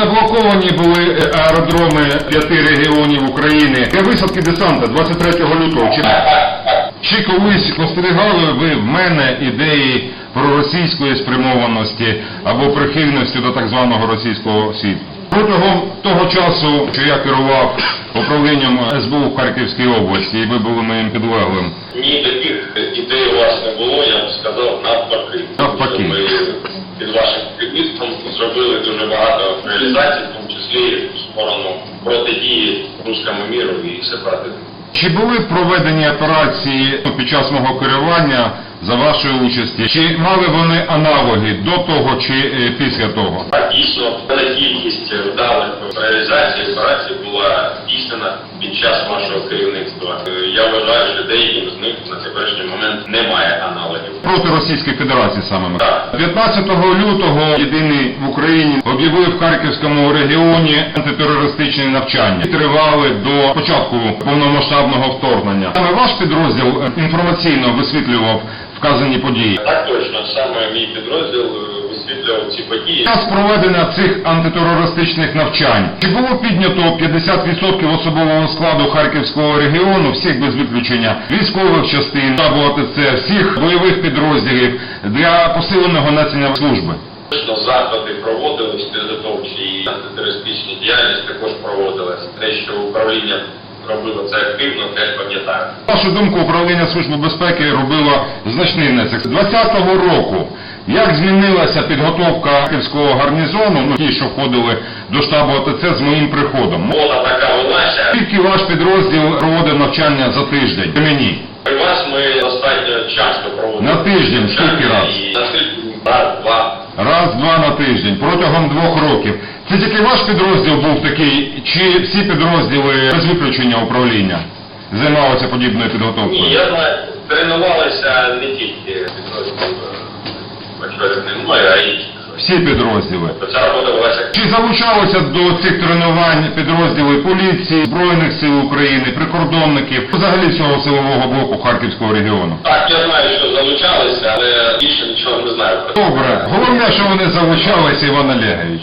Заблоковані були е, аеродроми п'яти регіонів України для висадки десанта 23 лютого. Чи, чи колись спостерігали ви в мене ідеї проросійської спрямованості або прихильності до так званого російського світу? Протягом того часу, що я керував управлінням СБУ в Харківській області, і ви були моїм підлеглим, Ні, таких ідей у вас не було, я б сказав, навпаки. Навпаки. Тому що Ми під вашим керівництвом зробили дуже багато реалізацій, в тому числі в сторону протидії руському міру і сепаратизму. Чи були проведені операції під час мого керування за вашої участі? Чи мали вони аналоги до того чи е, після того? А дійсно, певна кількість вдалих реалізацій операцій була здійснена під час вашого керівництва. Проти Російської Федерації саме ми. 15 лютого єдиний в Україні об'явив в Харківському регіоні антитерористичні навчання, і тривали до початку повномасштабного вторгнення. Саме ваш підрозділ е, інформаційно висвітлював вказані події. Так точно, саме мій підрозділ е, ці події. Час проведення цих антитерористичних навчань чи було піднято 50% особового складу Харківського регіону, всіх без виключення, військових частин, штабу АТЦ, всіх бойових підрозділів для посиленого несення служби? Точно заходи проводились, підготовчі і антитерористичні діяльність також проводилась. Те, що управління робило це активно, теж пам'ятаю. Вашу думку, управління Служби безпеки робило значний внесок. З 20-го року як змінилася підготовка Харківського гарнізону, ну ті, що входили до штабу АТЦ з моїм приходом? Мода така велася. Скільки ваш підрозділ проводив навчання за тиждень? Мені. При вас ми достатньо часто проводили. На тиждень скільки раз? І На тиждень раз, два. Раз-два на тиждень протягом двох років. Це тільки ваш підрозділ був такий, чи всі підрозділи без виключення управління займалися подібною підготовкою? Ні, я знаю, тренувалися не тільки підрозділ а інші. Всі підрозділи. Чи залучалися до цих тренувань підрозділи поліції, Збройних сил України, прикордонників, взагалі всього силового блоку Харківського регіону? Так, я знаю, що залучалися, але більше нічого не знаю. Добре, головне, що вони залучалися, Іван Олегович.